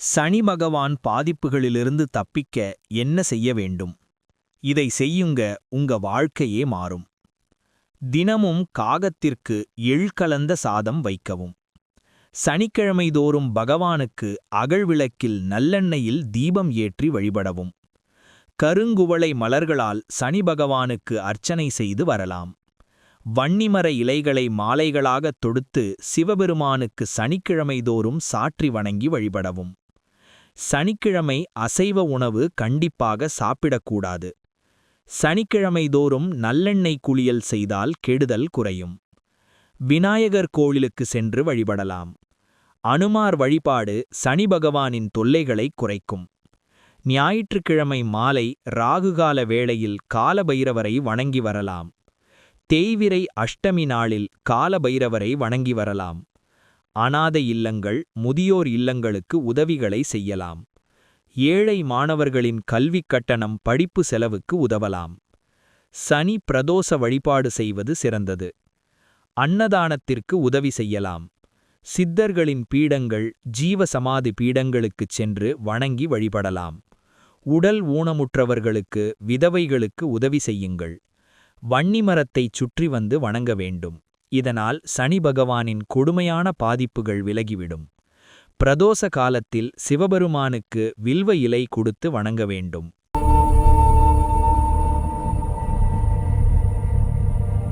சனி பகவான் பாதிப்புகளிலிருந்து தப்பிக்க என்ன செய்ய வேண்டும்? இதை செய்யுங்க உங்க வாழ்க்கையே மாறும். தினமும் காகத்திற்கு எள் கலந்த சாதம் வைக்கவும். சனிக்கிழமை தோறும் பகவானுக்கு அகழ்விளக்கில் நல்லெண்ணெயில் தீபம் ஏற்றி வழிபடவும். கருங்குவளை மலர்களால் சனி பகவானுக்கு அர்ச்சனை செய்து வரலாம். வன்னிமர இலைகளை மாலைகளாகத் தொடுத்து சிவபெருமானுக்கு சனிக்கிழமை தோறும் சாற்றி வணங்கி வழிபடவும். சனிக்கிழமை அசைவ உணவு கண்டிப்பாக சாப்பிடக்கூடாது. சனிக்கிழமை தோறும் நல்லெண்ணெய் குளியல் செய்தால் கெடுதல் குறையும். விநாயகர் கோயிலுக்கு சென்று வழிபடலாம். அனுமார் வழிபாடு சனி பகவானின் தொல்லைகளைக் குறைக்கும். ஞாயிற்றுக்கிழமை மாலை ராகுகால வேளையில் காலபைரவரை வணங்கி வரலாம். தேய்விரை அஷ்டமி நாளில் காலபைரவரை வணங்கி வரலாம். அனாதை இல்லங்கள் முதியோர் இல்லங்களுக்கு உதவிகளை செய்யலாம். ஏழை மாணவர்களின் கல்விக் கட்டணம் படிப்பு செலவுக்கு உதவலாம். சனி பிரதோஷ வழிபாடு செய்வது சிறந்தது. அன்னதானத்திற்கு உதவி செய்யலாம். சித்தர்களின் பீடங்கள் ஜீவசமாதி பீடங்களுக்குச் சென்று வணங்கி வழிபடலாம். உடல் ஊனமுற்றவர்களுக்கு விதவைகளுக்கு உதவி செய்யுங்கள். வன்னிமரத்தைச் சுற்றி வந்து வணங்க வேண்டும். இதனால் சனி பகவானின் கொடுமையான பாதிப்புகள் விலகிவிடும். பிரதோஷ காலத்தில் சிவபெருமானுக்கு வில்வ இலை கொடுத்து வணங்க வேண்டும்.